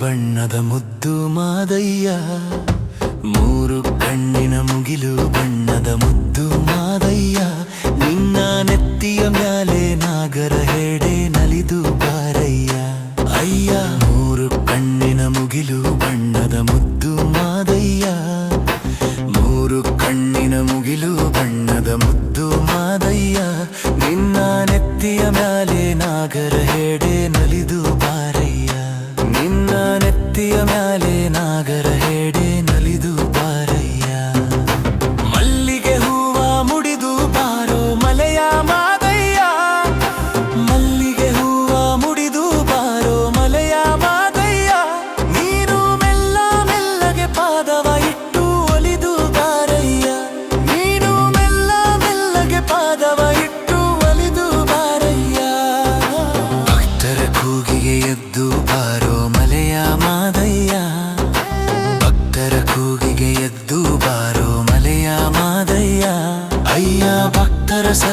ಬಣ್ಣದ ಮುದ್ದು ಮಾದಯ್ಯ. ಮೂರು ಕಣ್ಣಿನ ಮುಗಿಲು ಬಣ್ಣದ ಮುದ್ದು ಮಾದಯ್ಯ. ನಿನ್ನ ನೆತ್ತಿಯ ಮ್ಯಾಲೆ ನಾಗರ ಹೇಡೆ ನಲಿದು ಬಾರಯ್ಯ. ಅಯ್ಯ, ಮೂರು ಕಣ್ಣಿನ ಮುಗಿಲು ಬಣ್ಣದ ಮುದ್ದು ಮಾದಯ್ಯ. ಮೂರು ಕಣ್ಣಿನ ಮುಗಿಲು ಬಣ್ಣದ ಮುದ್ದು ಮಾದಯ್ಯ. ನಿನ್ನ ನೆತ್ತಿಯ ಮ್ಯಾಲೆ ನಾಗರ ಹೇಡೆ ನಲಿದು ನೆತ್ತಿಯ ಮ್ಯಾಲೆ ನಾಗರ ಹೆಡೆ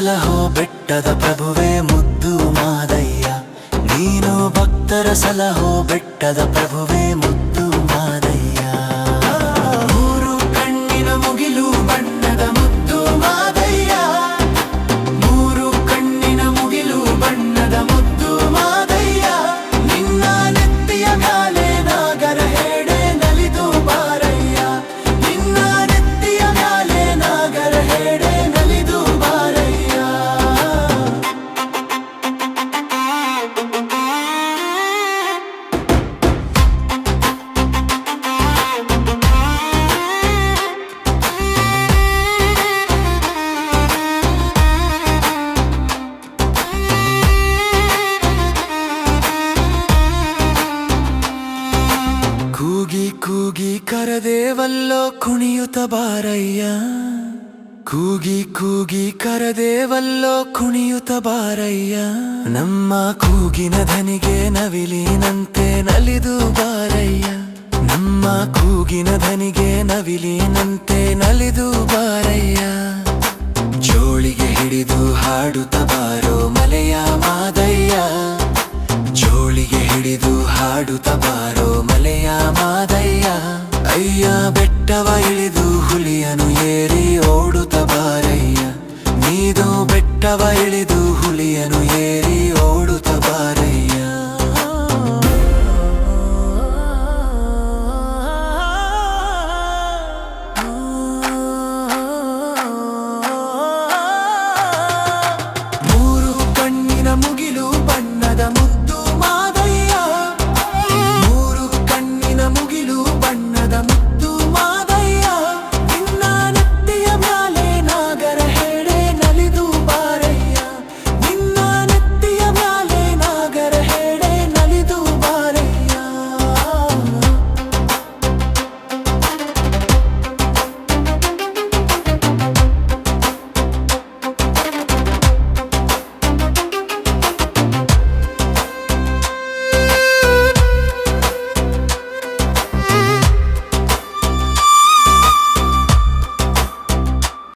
ಸಲಹೋ ಬೆಟ್ಟದ ಪ್ರಭುವೇ ಮುದ್ದು ಮಾದಯ್ಯ. ನೀನು ಭಕ್ತರ ಸಲಹೋ ಬೆಟ್ಟದ ಪ್ರಭುವೇ ಮುದ್ದು ಮಾದಯ್ಯ. ಮೂರು ಕಣ್ಣಿನ ಮುಗಿಲು ಬಣ್ಣದ ಕೂಗಿ ಕೂಗಿ ಕರದೇವಲ್ಲೋ ಕುಣಿಯುತ ಬಾರಯ್ಯ. ಕೂಗಿ ಕೂಗಿ ಕರದೇವಲ್ಲೋ ಕುಣಿಯುತ ಬಾರಯ್ಯ. ನಮ್ಮ ಕೂಗಿನ ಧನಿಗೆ ನವಿಲಿನಂತೆ ನಲಿದು ಬಾರಯ್ಯ. ನಮ್ಮ ಕೂಗಿನ ಧನಿಗೆ ನವಿಲಿನಂತೆ ನಲಿದು ಬಾರಯ್ಯ. ಜೋಳಿಗೆ ಹಿಡಿದು ಹಾಡುತ್ತ ಬಾರೋ ಮಲೆಯ ಮಾದಯ್ಯ. ಹಿಡಿದು ಹಾಡುತ್ತ ಬಾರೋ ಮಲೆಯ ಮಾದಯ್ಯ. ಅಯ್ಯ, ಬೆಟ್ಟವ ಇಳಿದು ಹುಲಿಯನು ಏರಿ ಓಡುತ್ತ ಬಾರಯ್ಯ. ನೀದು ಬೆಟ್ಟವ ಇಳಿದು ಹುಲಿಯನು ಏರಿ ಓಡುತ್ತ ಬಾರಯ್ಯ. ಮೂರು ಕಣ್ಣಿನ ಮುಗಿಲು ಬಣ್ಣದ ಮುಗಿಲು